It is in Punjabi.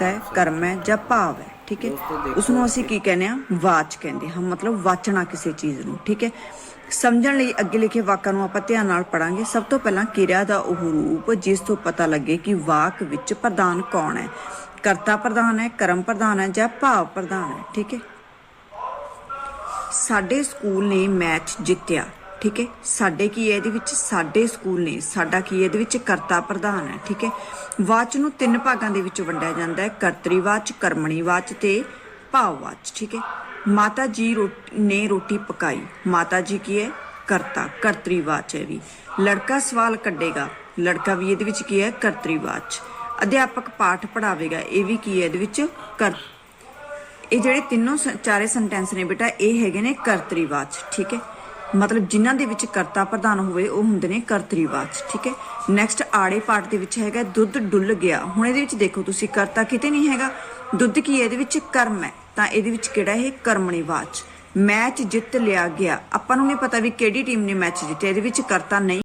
ਹੈ ਕਰਮ ਹੈ ਜਾਂ ਭਾਵ ਹੈ, ਠੀਕ ਹੈ? ਉਸ ਨੂੰ ਅਸੀਂ ਕੀ ਕਹਿੰਦੇ ਆ ਵਾਚ ਕਹਿੰਦੇ ਹਾਂ, ਮਤਲਬ ਵਾਚਣਾ ਕਿਸੇ ਚੀਜ਼ ਨੂੰ, ਠੀਕ ਹੈ? ਸਮਝਣ ਲਈ ਅੱਗੇ ਲਿਖੇ ਵਾਕਾਂ ਨੂੰ ਆਪਾਂ ਧਿਆਨ ਨਾਲ ਪੜਾਂਗੇ। ਸਭ ਤੋਂ ਪਹਿਲਾਂ ਕਿਰਿਆ ਦਾ ਉਹ ਰੂਪ, ਜਿਸ ਤੋਂ ਪਤਾ ਲੱਗੇ ਕਿ ਵਾਕ ਵਿੱਚ ਪ੍ਰਧਾਨ ਕੌਣ ਹੈ? ਕਰਤਾ ਪ੍ਰਧਾਨ ਹੈ, ਕਰਮ ਪ੍ਰਧਾਨ ਹੈ ਜਾਂ ਭਾਵ ਪ੍ਰਧਾਨ ਹੈ, ਠੀਕ ਹੈ? ਸਾਡੇ ਸਕੂਲ ਨੇ ਮੈਚ ਜਿੱਤਿਆ। ਠੀਕ ਹੈ? ਸਾਡੇ ਕੀ ਹੈ ਇਹਦੇ ਵਿੱਚ? ਸਾਡੇ ਸਕੂਲ ਨੇ। ਸਾਡਾ ਕੀ ਹੈ ਇਹਦੇ ਵਿੱਚ? ਕਰਤਾ ਪ੍ਰਧਾਨ ਹੈ, ਠੀਕ ਹੈ? ਵਾਚ ਨੂੰ ਤਿੰਨ ਭਾਗਾਂ ਦੇ ਵਿੱਚ ਵੰਡਿਆ ਜਾਂਦਾ ਹੈ। ਕਰਤਰੀਵਾਚ ਕਰਮਣੀਵਾਚ ਤੇ ਭਾਵਵਾਚ ਠੀਕ ਹੈ? ਮਾਤਾ ਜੀ ਨੇ ਰੋਟੀ ਪਕਾਈ। ਮਾਤਾ ਜੀ ਕੀ ਹੈ? ਕਰਤਾ। ਕਰਤਰੀਵਾਚ ਹੈ ਵੀ। ਲੜਕਾ ਸਵਾਲ ਕੱਢੇਗਾ। ਲੜਕਾ ਵੀ ਇਹਦੇ ਵਿੱਚ ਕੀ ਹੈ? ਕਰਤਰੀ ਵਾਚ। ਅਧਿਆਪਕ ਪਾਠ ਪੜਾਵੇਗਾ ਇਹ ਵੀ ਕੀ ਹੈ ਇਹਦੇ ਵਿੱਚ? ਕਰ ਇਹ ਜਿਹੜੇ ਤਿੰਨੋਂ ਚਾਰੇ ਸੈਂਟੈਂਸ ਨੇ ਬੇਟਾ, ਇਹ ਹੈਗੇ ਨੇ ਕਰਤਰੀ ਵਾਚ, ਠੀਕ ਹੈ? ਮਤਲਬ ਜਿਨ੍ਹਾਂ ਦੇ ਵਿੱਚ ਕਰਤਾ ਪ੍ਰਧਾਨ ਹੋਵੇ, ਉਹ ਹੁੰਦੇ ਨੇ ਕਰਤਰੀਵਾਚ ਠੀਕ ਹੈ? ਨੈਕਸਟ ਆੜੇ ਪਾਠ ਦੇ ਵਿੱਚ ਹੈਗਾ, ਦੁੱਧ ਡੁੱਲ ਗਿਆ। ਹੁਣ ਇਹਦੇ ਵਿੱਚ ਦੇਖੋ ਤੁਸੀਂ, ਕਰਤਾ ਕਿਤੇ ਨਹੀਂ ਹੈਗਾ। ਦੁੱਧ ਕੀ ਹੈ? ਇਹਦੇ ਵਿੱਚ ਕਰਮ ਹੈ। ਤਾਂ ਇਹਦੇ ਵਿੱਚ ਕਿਹੜਾ ਇਹ? ਕਰਮਣੀਵਾਚ ਮੈਚ ਜਿੱਤ ਲਿਆ ਗਿਆ। ਆਪਾਂ ਨੂੰ ਨਹੀਂ ਪਤਾ ਵੀ ਕਿਹੜੀ ਟੀਮ ਨੇ ਮੈਚ ਜਿੱਤਿਆ। ਇਹਦੇ ਵਿੱਚ ਕਰਤਾ ਨਹੀਂ